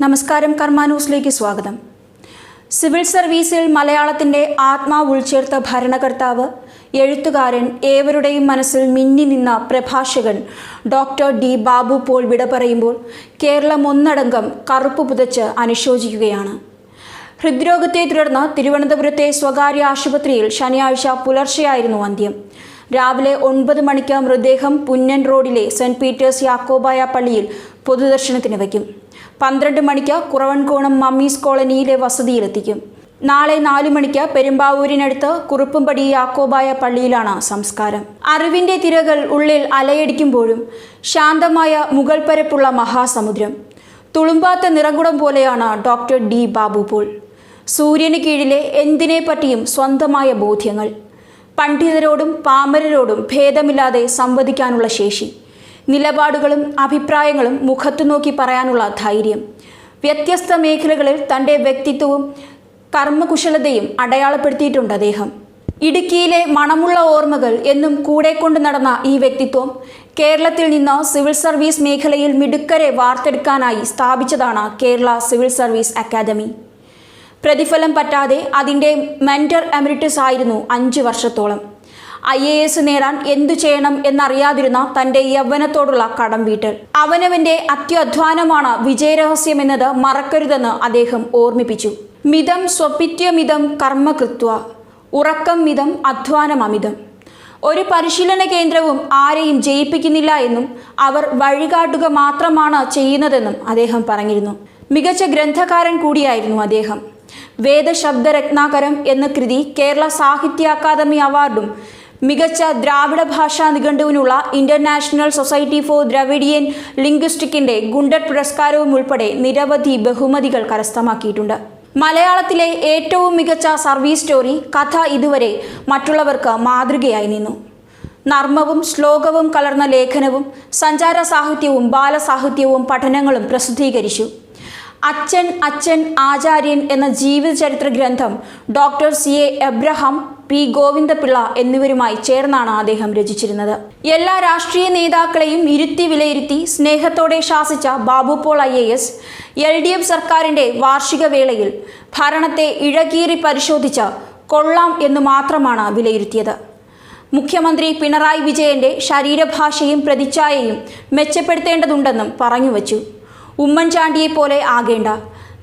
നമസ്കാരം കർമ്മ ന്യൂസിലേക്ക് സ്വാഗതം. സിവിൽ സർവീസിൽ മലയാളത്തിന്റെ ആത്മാവ് ഉൾച്ചേർത്ത ഭരണകർത്താവ് എഴുത്തുകാരൻ ഏവരുടെയും മനസ്സിൽ മിന്നി നിന്ന പ്രഭാഷകൻ ഡോക്ടർ ഡി ബാബു പോൾ വിട പറയുമ്പോൾ കേരളം ഒന്നടങ്കം കറുപ്പ് പുതച്ച് അനുശോചിക്കുകയാണ്. ഹൃദ്രോഗത്തെ തുടർന്ന് തിരുവനന്തപുരത്തെ സ്വകാര്യ ആശുപത്രിയിൽ ശനിയാഴ്ച പുലർച്ചെയായിരുന്നു അന്ത്യം. രാവിലെ ഒൻപത് മണിക്ക് മൃതദേഹം പുന്നൻ റോഡിലെ സെന്റ് പീറ്റേഴ്സ് യാക്കോബായ പള്ളിയിൽ പൊതുദർശനത്തിന് വയ്ക്കും. പന്ത്രണ്ട് മണിക്ക് കുറവൻകോണം മമ്മീസ് കോളനിയിലെ വസതിയിലെത്തിക്കും. നാളെ നാലു മണിക്ക് പെരുമ്പാവൂരിനടുത്ത് കുറുപ്പുംപടി യാക്കോബായ പള്ളിയിലാണ് സംസ്കാരം. അറിവിന്റെ തിരകൾ ഉള്ളിൽ അലയടിക്കുമ്പോഴും ശാന്തമായ മുഗൾ പരപ്പുള്ള മഹാസമുദ്രം. തുളുമ്പാത്ത നിറകുടം പോലെയാണ് ഡോക്ടർ ഡി ബാബു പോൾ. സൂര്യന് കീഴിലെ എന്തിനെ പറ്റിയും സ്വന്തമായ ബോധ്യങ്ങൾ. പണ്ഡിതരോടും പാമരരോടും ഭേദമില്ലാതെ സംവദിക്കാനുള്ള ശേഷി. നിലപാടുകളും അഭിപ്രായങ്ങളും മുഖത്തു നോക്കി പറയാനുള്ള ധൈര്യം. വ്യത്യസ്ത മേഖലകളിൽ തന്റെ വ്യക്തിത്വവും കർമ്മകുശലതയും അടയാളപ്പെടുത്തിയിട്ടുണ്ട് അദ്ദേഹം. ഇടുക്കിയിലെ മണമുള്ള ഓർമ്മകൾ എന്നും കൂടെ കൊണ്ടു നടന്ന ഈ വ്യക്തിത്വം കേരളത്തിൽ നിന്ന് സിവിൽ സർവീസ് മേഖലയിൽ മിടുക്കരെ വാർത്തെടുക്കാനായി സ്ഥാപിച്ചതാണ് കേരള സിവിൽ സർവീസ് അക്കാദമി. പ്രതിഫലം പറ്റാതെ അതിന്റെ മെന്റർ എമിരിറ്റസ് ആയിരുന്നു അഞ്ച് വർഷത്തോളം. ഐ എ എസ് നേടാൻ എന്തു ചെയ്യണം എന്നറിയാതിരുന്ന തന്റെ യൗവനത്തോടുള്ള കടം വീട്ടൽ. അവനവന്റെ അത്യധ്വാനമാണ് വിജയരഹസ്യമെന്നത് മറക്കരുതെന്ന് അദ്ദേഹം ഓർമ്മിപ്പിച്ചു. മിതം സ്വപിത്യമിതം കർമ്മകൃത്വ ഉറക്കം മിതം അധ്വാനം അമിതം. ഒരു പരിശീലന കേന്ദ്രവും ആരെയും ജയിപ്പിക്കുന്നില്ല എന്നും അവർ വഴികാട്ടുക മാത്രമാണ് ചെയ്യുന്നതെന്നും അദ്ദേഹം പറഞ്ഞിരുന്നു. മികച്ച ഗ്രന്ഥകാരൻ കൂടിയായിരുന്നു അദ്ദേഹം. വേദശബ്ദരത്നാകരം എന്ന കൃതി കേരള സാഹിത്യ അക്കാദമി അവാർഡും മികച്ച ദ്രാവിഡ ഭാഷാ നിഘണ്ടുവിനുള്ള ഇന്റർനാഷണൽ സൊസൈറ്റി ഫോർ ദ്രവിഡിയൻ ലിംഗ്വിസ്റ്റിക്കിന്റെ ഗുണ്ടഡ് പുരസ്കാരവും ഉൾപ്പെടെ നിരവധി ബഹുമതികൾ കരസ്ഥമാക്കിയിട്ടുണ്ട്. മലയാളത്തിലെ ഏറ്റവും മികച്ച സർവീസ് സ്റ്റോറി കഥ ഇതുവരെ മറ്റുള്ളവർക്ക് മാതൃകയായി നിന്നു. നർമ്മവും ശ്ലോകവും കലർന്ന ലേഖനവും സഞ്ചാര സാഹിത്യവും ബാലസാഹിത്യവും പഠനങ്ങളും പ്രസിദ്ധീകരിച്ചു. അച്ഛൻ അച്ഛൻ ആചാര്യൻ എന്ന ജീവചരിത്ര ഗ്രന്ഥം doctor C A Abraham P Govindapillai എന്നിവരുമായി ചേർന്നാണ് അദ്ദേഹം രചിച്ചിരുന്നത്. എല്ലാ രാഷ്ട്രീയ നേതാക്കളെയും ഇരുത്തി വിലയിരുത്തി സ്നേഹത്തോടെ ശാസിച്ച Babu Paul I A S L D F സർക്കാരിന്റെ വാർഷിക വേളയിൽ ഭരണത്തെ ഇഴകീറി പരിശോധിച്ച കൊള്ളാം എന്ന് മാത്രമാണ് വിലയിരുത്തിയത്. മുഖ്യമന്ത്രി പിണറായി വിജയന്റെ ശരീരഭാഷയും പ്രതിച്ഛായയും മെച്ചപ്പെടുത്തേണ്ടതുണ്ടെന്നും പറഞ്ഞുവച്ചു ഉമ്മൻചാണ്ടിയെ പോലെ ആകേണ്ട.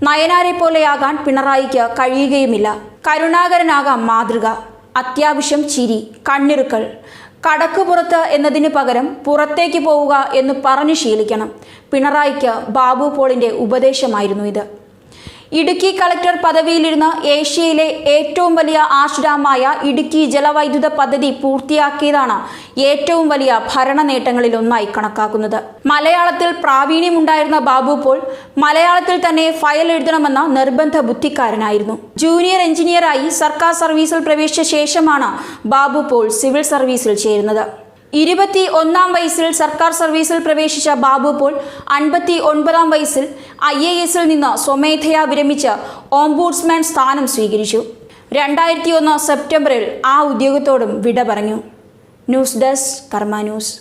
നയനാരെ പോലെയാകാൻ പിണറായിക്ക് കഴിയുകയുമില്ല. കരുണാകരനാകാം മാതൃക. അത്യാവശ്യം ചിരി കണ്ണിറുക്കൽ. കടക്കുപുറത്ത് എന്നതിന് പകരം പുറത്തേക്ക് പോവുക എന്ന് പറഞ്ഞു ശീലിക്കണം. പിണറായിക്ക് ബാബു പോളിന്റെ ഉപദേശമായിരുന്നു ഇത്. ഇടുക്കി കളക്ടർ പദവിയിലിരുന്ന ഏഷ്യയിലെ ഏറ്റവും വലിയ ആശ്രമമായ ഇടുക്കി ജലവൈദ്യുത പദ്ധതി പൂർത്തിയാക്കിയതാണ് ഏറ്റവും വലിയ ഭരണ നേട്ടങ്ങളിലൊന്നായി കണക്കാക്കുന്നത്. മലയാളത്തിൽ പ്രാവീണ്യമുണ്ടായിരുന്ന ബാബു പോൾ മലയാളത്തിൽ തന്നെ ഫയൽ എഴുതണമെന്ന നിർബന്ധ ബുദ്ധിക്കാരനായിരുന്നു. ജൂനിയർ എഞ്ചിനീയറായി സർക്കാർ സർവീസിൽ പ്രവേശിച്ച ശേഷമാണ് ബാബു പോൾ സിവിൽ സർവീസിൽ ചേരുന്നത്. ഇരുപത്തി ഒന്നാം വയസ്സിൽ സർക്കാർ സർവീസിൽ പ്രവേശിച്ച ബാബു പോൾ അൻപത്തി ഒൻപതാം വയസ്സിൽ ഐ എ എസിൽ നിന്ന് സ്വമേധയാ വിരമിച്ച് ഓംബൂഡ്സ്മാൻ സ്ഥാനം സ്വീകരിച്ചു. രണ്ടായിരത്തി ഒന്ന് സെപ്റ്റംബറിൽ ആ ഉദ്യോഗത്തോടും വിട പറഞ്ഞു. News desk Karma news.